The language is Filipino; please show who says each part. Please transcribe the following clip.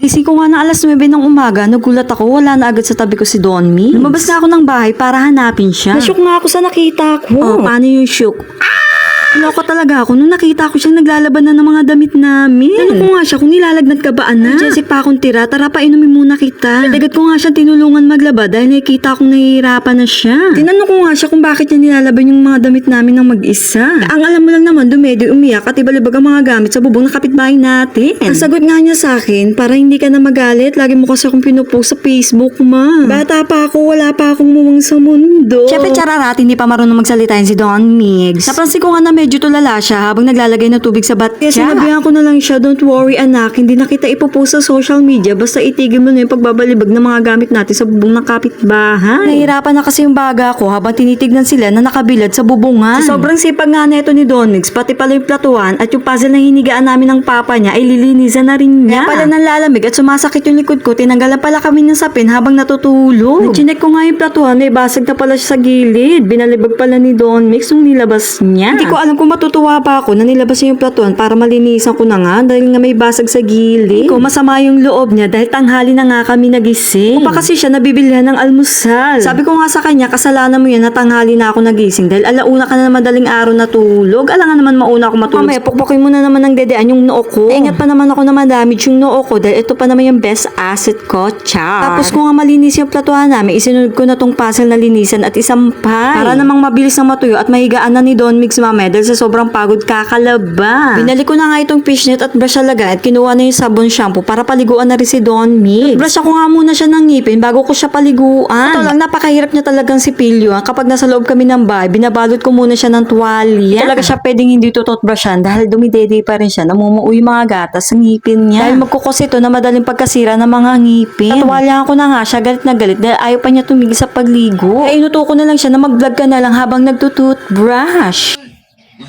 Speaker 1: Gising ko nga na alas 9 ng umaga, nagulat ako, wala na agad sa tabi ko si Don Mi. Lumabas na ako ng bahay para hanapin siya.
Speaker 2: Nashook nga ako sa nakita ko.
Speaker 1: Oh, paano yung shook? Loko talaga ako nung nakita ko siyang naglalaban na ng mga damit namin. Tanong ko nga siya kung nilalagnat ka ba, anak? Jesse pa akong tira, tara pa inumin muna kita. Dagat ko nga siya tinulungan maglaba dahil nakikita kong nahihirapan na siya. Tinanong ko nga siya kung bakit niya nilalaban yung mga damit namin ng mag-isa. Ang alam mo lang naman, dumedi umiyak at ibalibag ang mga gamit sa bubong ng kapitbahay natin. Ang sagot nga niya sa akin, para hindi ka na magalit, lagi mo kasi akong pinupost sa Facebook, ma. Bata pa ako, wala pa akong muwang sa mundo. Siyempre, chararat, hindi pa marunong magsalita yun si Don Migs. Napansin ko nga na medyo tulala siya habang naglalagay ng tubig sa bat Kaya sinabihan ko na lang siya, don't worry anak, hindi na kita ipopost sa social media basta itigil mo na yung pagbabalibag ng mga gamit natin sa bubong ng kapitbahay. Nahirapan na kasi yung baga ko habang tinitignan sila na nakabilad sa bubungan. Sa sobrang sipag nga neto ni Don Migs, pati pala yung platuan at yung puzzle na hinigaan namin ng papa niya ay lilinisan na rin niya. Kaya pala nanlalamig at sumasakit yung likod ko, tinanggalan pala kami ng sapin habang natutulog. Nachinek ko nga yung platuan, may basag na pala siya sa gilid. Binalibag pala ni Don Mix nung nilabas niya. Hindi ko alam kung matutuwa pa ako na nilabas niya yung platuan para malinisan ko na nga dahil nga may basag sa gilid. Ko masama yung loob niya dahil tanghali na nga kami nagising. O pa kasi siya nabibilhan ng almusal. Sabi ko nga sa kanya, kasalanan mo yan na tanghali na ako nagising dahil alauna ka na madaling araw na tulog. Alam nga naman mauna ako matulog. Mamaya, pukpukin mo na naman ng dedean yung noo ko. Eh, ingat pa naman ako na madamage yung noo ko dahil ito pa naman yung best asset ko, char. Tapos kung nga malinis yung platuhan namin, isinunod ko na tong puzzle na linisan at isampay. Para namang mabilis na matuyo at mahigaan na ni Don Mix mamaya dahil sa sobrang pagod kakalaba. Binalik ko na nga itong fishnet at brush talaga at kinuha na yung sabon shampoo para paliguan na rin si Don Mix. Brush ako nga muna siya ng ngipin bago ko siya paliguan. Ito lang, napakahirap niya talagang si Pilyo. ah. Kapag nasa loob kami ng bahay, binabalot ko muna siya ng tuwalya. Talaga siya pwedeng hindi tutot brushan dahil dumidede pa rin siya. Namumuo yung mga gatas sa ngipin niya. Dahil magkukos ito na madaling pagkasira ng mga ngipin. Tatwalyahan ko na nga siya, galit na galit dahil ayaw pa niya tumigil sa pagligo. Ay inuto ko na lang siya na mag-vlog ka na lang habang nagtututbrush.